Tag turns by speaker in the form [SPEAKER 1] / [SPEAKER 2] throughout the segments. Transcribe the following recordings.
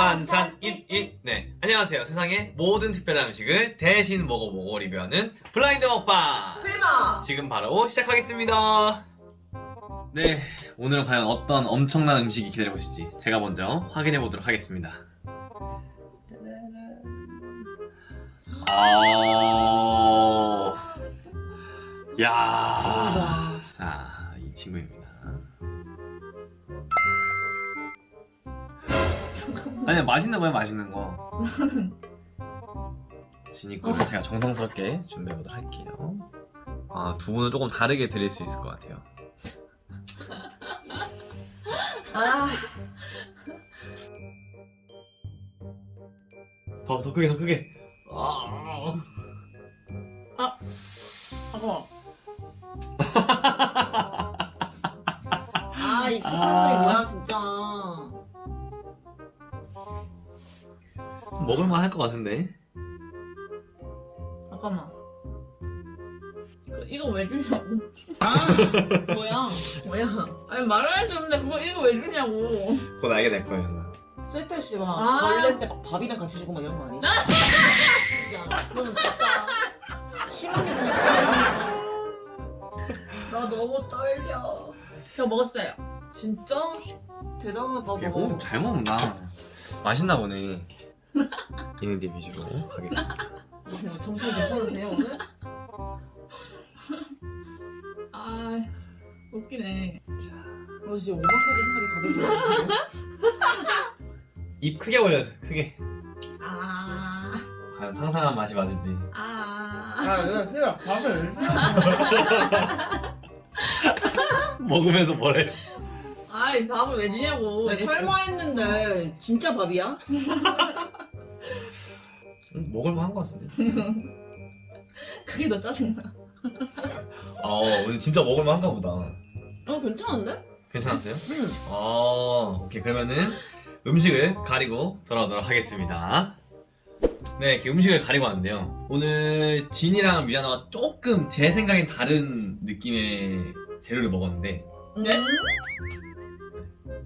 [SPEAKER 1] 반찬 잇잇 네. 안녕하세요. 세상의 모든 특별한 음식을 대신 먹어보고 리뷰하는 블라인드 먹방.
[SPEAKER 2] 대박!
[SPEAKER 1] 지금 바로 시작하겠습니다. 네. 오늘은 과연 어떤 엄청난 음식이 기다리고 있을지 제가 먼저 확인해 보도록 하겠습니다. 아... 야... 자, 이 친구입니다. 아니 맛있는 거야 맛있는 거. 지니 거를 제가 정성스럽게 준비해 보도록 할게요. 아, 두 분은 조금 다르게 드릴 수 있을 것 같아요.
[SPEAKER 2] 아,
[SPEAKER 1] 더, 더 크게, 더 크게. 아,
[SPEAKER 3] 잠깐만.
[SPEAKER 2] 아 익숙한
[SPEAKER 1] 아.
[SPEAKER 2] 소리 뭐야 진짜.
[SPEAKER 1] 먹을만 할 것 같은데.
[SPEAKER 3] 잠깐만. 그, 이거 왜 주냐고.
[SPEAKER 2] 뭐야? 뭐야?
[SPEAKER 3] 아니 수 없는데 그거 이거 왜 주냐고.
[SPEAKER 1] 곧 알게 될 거예요.
[SPEAKER 2] 쓸데없이 막
[SPEAKER 3] 아.
[SPEAKER 2] 벌레인데 막 밥이랑 같이 주고 막 이런 거 아니지? 진짜. 그럼 진짜 심하게 보니까. 나 너무 떨려.
[SPEAKER 3] 저 먹었어요.
[SPEAKER 2] 진짜? 대단하다
[SPEAKER 1] 이게
[SPEAKER 2] 너.
[SPEAKER 1] 오, 잘 먹는다. 맛있나 보네. 이는디 위주로 가겠습니다.
[SPEAKER 2] 뭐, 정신 괜찮으세요 오늘?
[SPEAKER 3] 아 웃기네.
[SPEAKER 2] 너 지금 오만 가지 생각이 다 들고 있어.
[SPEAKER 1] 입 크게 벌려서 크게.
[SPEAKER 3] 아.
[SPEAKER 1] 과연 상상한 맛이 맞을지.
[SPEAKER 3] 아.
[SPEAKER 2] 아, 그래, 그래. 밥을
[SPEAKER 1] 먹으면서 뭐래?
[SPEAKER 3] 아이 밥을 왜 주냐고.
[SPEAKER 2] 나 설마 했는데 진짜 밥이야?
[SPEAKER 1] 음, 먹을만 한것 같은데.
[SPEAKER 3] 그게 더 짜증나.
[SPEAKER 1] 아 오늘 진짜 먹을만 한가 보다.
[SPEAKER 2] 어 괜찮은데?
[SPEAKER 1] 괜찮았어요?
[SPEAKER 2] 응.
[SPEAKER 1] 아 오케이 그러면은 음식을 가리고 돌아오도록 하겠습니다. 네, 이렇게 음식을 가리고 왔는데요. 오늘 진이랑 미아나가 조금 제 생각엔 다른 느낌의 재료를 먹었는데
[SPEAKER 3] 네?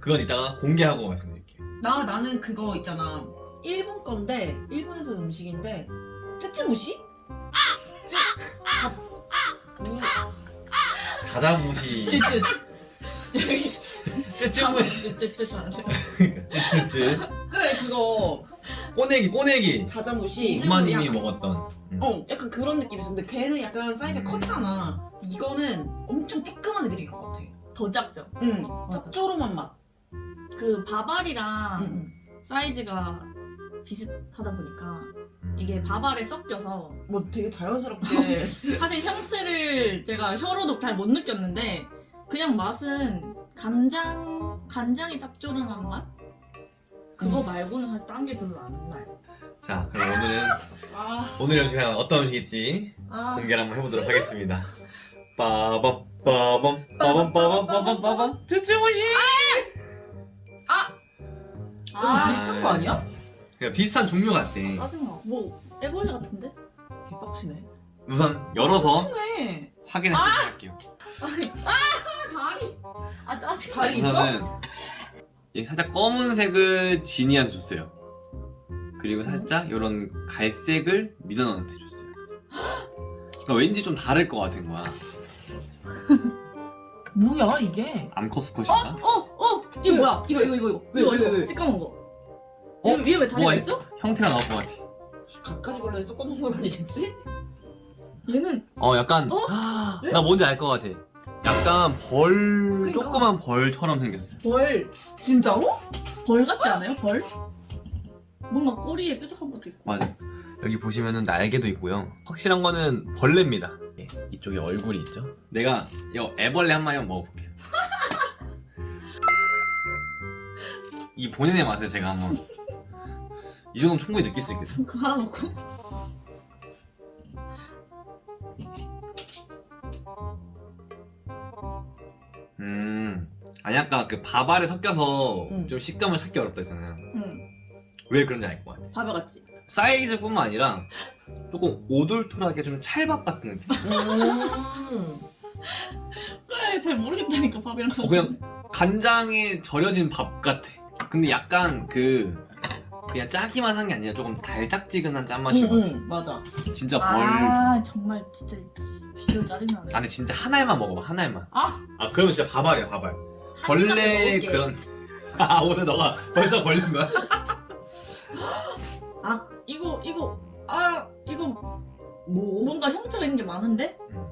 [SPEAKER 1] 그건 이따가 공개하고 말씀드릴게요.
[SPEAKER 2] 나 나는 그거 있잖아. 일본 건데 일본에서 음식인데 쯔쯔무시? 쯔 밥. 무.
[SPEAKER 1] 자자무시, 쯔쯔무시,
[SPEAKER 3] 쯔쯔쯔.
[SPEAKER 1] 쯔쯔쯔,
[SPEAKER 2] 그래 그거
[SPEAKER 1] 꼬내기, 꼬내기.
[SPEAKER 2] 자자무시.
[SPEAKER 1] 엄마님이 먹었던. 음.
[SPEAKER 2] 어 약간 그런 느낌이 있었는데 걔는 약간 사이즈가 컸잖아. 이거는 엄청 조그만 애들일 것 같아.
[SPEAKER 3] 더 작죠.
[SPEAKER 2] 응.
[SPEAKER 3] 맞아.
[SPEAKER 2] 짭조름한 맛.
[SPEAKER 3] 그 바발이랑
[SPEAKER 2] 응, 응.
[SPEAKER 3] 사이즈가 비슷하다 보니까
[SPEAKER 1] 음.
[SPEAKER 3] 이게 바발에 섞여서
[SPEAKER 2] 뭐 되게 자연스럽게.
[SPEAKER 3] 사실 향채를 제가 혀로도 잘 못 느꼈는데 그냥 맛은 간장 간장이 짭조름한 맛 그거 말고는 사실 딴 게 별로 안 나요.
[SPEAKER 1] 자, 그럼 오늘은
[SPEAKER 2] 아.
[SPEAKER 1] 오늘 음식은 어떤 음식일지
[SPEAKER 2] 아.
[SPEAKER 1] 공개를 한번 해보도록 하겠습니다. 빠밤 빠밤 빠밤 빠밤 빠밤 빠밤 쯔쯔무시.
[SPEAKER 2] 아, 비슷한 거 아니야?
[SPEAKER 1] 그냥 비슷한 종류 같대.
[SPEAKER 3] 짜증나. 뭐 애벌레 같은데?
[SPEAKER 2] 개빡치네.
[SPEAKER 1] 우선 열어서
[SPEAKER 2] 통해.
[SPEAKER 1] 확인해 보도록 할게요.
[SPEAKER 3] 아니, 아 다리. 아 짜증나.
[SPEAKER 2] 다리 있어?
[SPEAKER 1] 우선은 이 살짝 검은색을 지니한테 줬어요. 그리고 살짝 이런 갈색을 민원한테 줬어요. 그러니까 왠지 좀 다를 것 같은 거야.
[SPEAKER 2] 뭐야 이게?
[SPEAKER 1] 암컷
[SPEAKER 3] 어?
[SPEAKER 1] 수컷인가?
[SPEAKER 3] 어? 어? 이거 뭐야? 이거 이거 이거 이거
[SPEAKER 2] 왜,
[SPEAKER 3] 이거
[SPEAKER 2] 왜,
[SPEAKER 3] 이거
[SPEAKER 2] 왜?
[SPEAKER 3] 시꺼먼 거.
[SPEAKER 1] 어?
[SPEAKER 3] 어? 위에 왜 다리가
[SPEAKER 1] 뭐가
[SPEAKER 3] 있어?
[SPEAKER 1] 형태가 나올 것 같아.
[SPEAKER 2] 갖가지 벌레를 섞어놓은 건 아니겠지?
[SPEAKER 3] 얘는
[SPEAKER 1] 어 약간
[SPEAKER 3] 어?
[SPEAKER 1] 나 뭔지 알 것 같아. 약간 벌
[SPEAKER 3] 그러니까.
[SPEAKER 1] 조그만 벌처럼 생겼어.
[SPEAKER 3] 벌
[SPEAKER 2] 진짜로?
[SPEAKER 3] 벌 같지 않아요? 벌? 뭔가 꼬리에 뾰족한 것도 있고.
[SPEAKER 1] 맞아. 여기 보시면은 날개도 있고요. 확실한 거는 벌레입니다. 예, 이쪽에 얼굴이 있죠. 내가 이거 애벌레 한 마리 한번 먹어볼게 요. 이 본연의 맛을 제가 한번 이 정도는 충분히 느낄 수 있거든.
[SPEAKER 3] 그거 하나 먹고.
[SPEAKER 1] 음, 아니 아까 그 밥알에 섞여서
[SPEAKER 2] 음.
[SPEAKER 1] 좀 식감을 찾기 어렵다 했잖아요.
[SPEAKER 3] 응.
[SPEAKER 1] 왜 그런지 알 것 같아.
[SPEAKER 3] 밥에 같지.
[SPEAKER 1] 사이즈뿐만 아니라 조금 오돌토하게 좀 찰밥 같은 느낌.
[SPEAKER 2] 음.
[SPEAKER 3] 그래 잘 모르겠다니까 밥이랑.
[SPEAKER 1] 어, 그냥 간장에 절여진 밥 같아. 근데 약간 그 그냥 짜기만 한 게 아니라 조금 달짝지근한 같아.
[SPEAKER 2] 응, 맞아.
[SPEAKER 1] 진짜 벌.
[SPEAKER 3] 아 정말 진짜 비주얼 짜증나네.
[SPEAKER 1] 아 근데 진짜 한 알만 먹어봐 한 알만.
[SPEAKER 3] 아
[SPEAKER 1] 아 그러면 진짜 바발이야 바발. 벌레
[SPEAKER 3] 먹을게.
[SPEAKER 1] 그런. 아 오늘 너가 벌써 걸린 거야?
[SPEAKER 3] 아 이거 이거 아 이거
[SPEAKER 2] 뭐?
[SPEAKER 3] 뭔가 형체가 있는 게 많은데?
[SPEAKER 1] 음.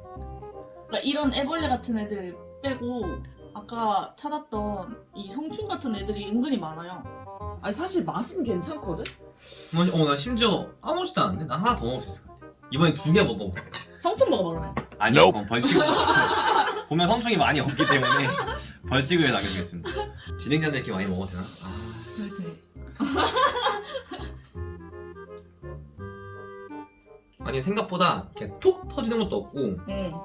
[SPEAKER 3] 그러니까 이런 애벌레 같은 애들 빼고 아까 찾았던 이 성충 같은 애들이 은근히 많아요.
[SPEAKER 2] 아니 사실 맛은 괜찮거든.
[SPEAKER 1] 어 나 심지어 아무렇지도 않은데 나 하나 더 먹을 수 있을 것 같아. 이번엔 두 개 먹어봐.
[SPEAKER 3] 성충 먹어봐 그러면.
[SPEAKER 1] 아니요 그건 벌칙을 보면 성충이 많이 없기 때문에 벌칙을 남겨주겠습니다. 진행자들 이렇게 많이 먹어도 되나? 아.
[SPEAKER 2] 절대.
[SPEAKER 1] 아니 생각보다 이렇게 툭 터지는 것도 없고
[SPEAKER 3] 응.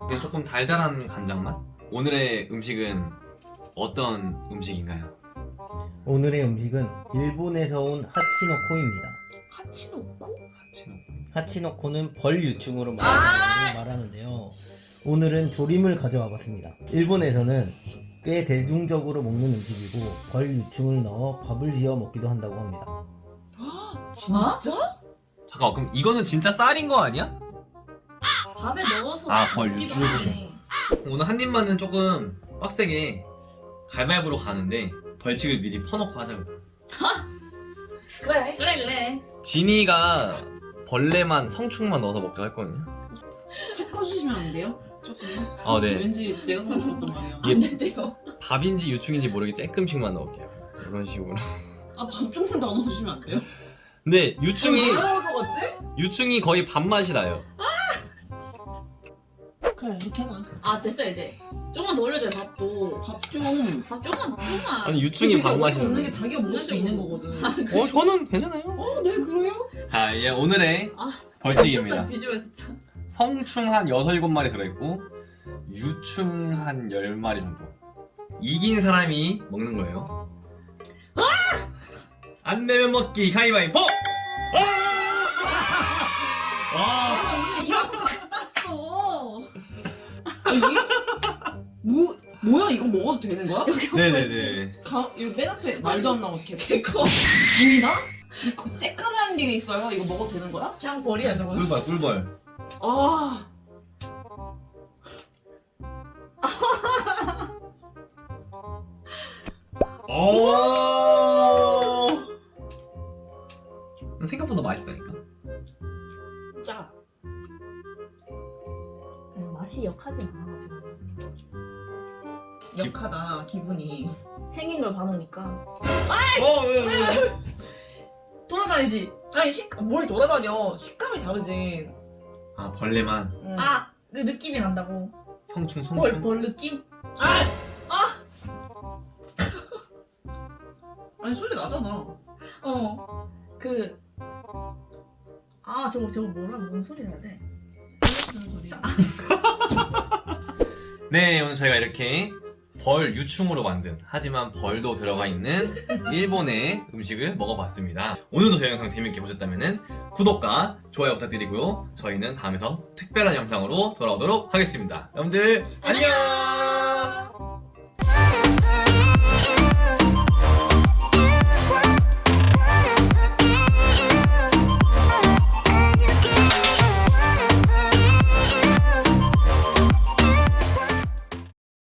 [SPEAKER 1] 그냥 조금 달달한 간장 맛? 오늘의 음식은 어떤 음식인가요?
[SPEAKER 4] 오늘의 음식은 일본에서 온 하치노코입니다.
[SPEAKER 2] 하치노코?
[SPEAKER 1] 하치노
[SPEAKER 4] 하치노코는 벌 유충으로
[SPEAKER 2] 아!
[SPEAKER 4] 말하는, 말하는데요. 오늘은 조림을 가져와 봤습니다. 일본에서는 꽤 대중적으로 먹는 음식이고 벌 유충을 넣어 밥을 지어 먹기도 한다고 합니다.
[SPEAKER 2] 진짜?
[SPEAKER 1] 잠깐 그럼 이거는 진짜 쌀인 거 아니야?
[SPEAKER 3] 밥에 넣어서
[SPEAKER 1] 아, 벌
[SPEAKER 3] 먹기도
[SPEAKER 1] 유충.
[SPEAKER 3] 하네.
[SPEAKER 1] 오늘 한 입만은 조금 빡세게 갈바입으로 가는데 벌칙을 미리 퍼놓고 하자고
[SPEAKER 2] 그래.
[SPEAKER 3] 그래 그래.
[SPEAKER 1] 진이가 벌레만 성충만 넣어서 먹자고 했거든요
[SPEAKER 2] 섞어주시면 안 돼요? 조금요?
[SPEAKER 1] 아 네.
[SPEAKER 2] 왠지 내가 생각했던 말이야.
[SPEAKER 3] 안 된대요.
[SPEAKER 1] 밥인지 유충인지 모르게 조금씩만 넣을게요 이런 식으로
[SPEAKER 2] 아, 밥 조금만 더 넣어주시면 안 돼요?
[SPEAKER 1] 근데 유충이
[SPEAKER 2] 같지?
[SPEAKER 1] 유충이 거의 밥맛이 나요
[SPEAKER 2] 그래, 이렇게 하자.
[SPEAKER 3] 아 됐어 이제. 조금만 더 올려줘요 밥도.
[SPEAKER 2] 밥 좀.
[SPEAKER 3] 밥 조금만 조금만.
[SPEAKER 1] 아니 유충이 밥맛이
[SPEAKER 2] 없는 게 자기가 먹을 수 있는 거거든.
[SPEAKER 1] 어 저는 괜찮아요
[SPEAKER 2] 어, 네, 그래요?
[SPEAKER 1] 자 이제 오늘의
[SPEAKER 3] 아,
[SPEAKER 1] 벌칙입니다
[SPEAKER 3] 비주얼 진짜.
[SPEAKER 1] 성충 한 6, 7마리 들어있고 유충 한 10마리 정도 이긴 사람이 먹는 거예요 안 내면 먹기 가위바위보! 아!
[SPEAKER 2] 아, 이런 거 갖다 어 아, 이게? 뭐, 뭐야, 이거 먹어도 되는 거야?
[SPEAKER 1] 네네네
[SPEAKER 2] 가, 이거 맨 앞에 말도 안 나오게.
[SPEAKER 3] 개커.
[SPEAKER 2] 보이나? 이거 새까만 게 있어요. 이거 먹어도 되는 거야?
[SPEAKER 3] 그냥 버리야 저거.
[SPEAKER 1] 꿀벌 꿀벌
[SPEAKER 2] 아,
[SPEAKER 1] 오 생각보다 맛있다니까
[SPEAKER 2] 짜.
[SPEAKER 3] 음, 맛이 역하진 않아가지고.
[SPEAKER 2] 역하다, 기분이.
[SPEAKER 3] 생긴 걸 봐놓으니까
[SPEAKER 1] 어, 왜, 왜.
[SPEAKER 3] 돌아다니지.
[SPEAKER 2] 아니, 식, 뭘 돌아다녀. 식감이 다르지.
[SPEAKER 1] 아 벌레만
[SPEAKER 2] 응.
[SPEAKER 3] 아, 그 느낌이 난다고.
[SPEAKER 1] 성충
[SPEAKER 3] 벌,
[SPEAKER 1] 성충
[SPEAKER 3] 벌 느낌?
[SPEAKER 2] 아! 아니, 소리 나잖아.
[SPEAKER 3] 어. 그. 아, 저거, 저거 뭐라, 뭔 소리 나야 돼?
[SPEAKER 2] 무슨 소리?
[SPEAKER 1] 네 오늘 저희가 이렇게 벌 유충으로 만든 하지만 벌도 들어가 있는 일본의 음식을 먹어봤습니다. 오늘도 저희 영상 재밌게 보셨다면 구독과 좋아요 부탁드리고요. 저희는 다음에 더 특별한 영상으로 돌아오도록 하겠습니다. 여러분들 안녕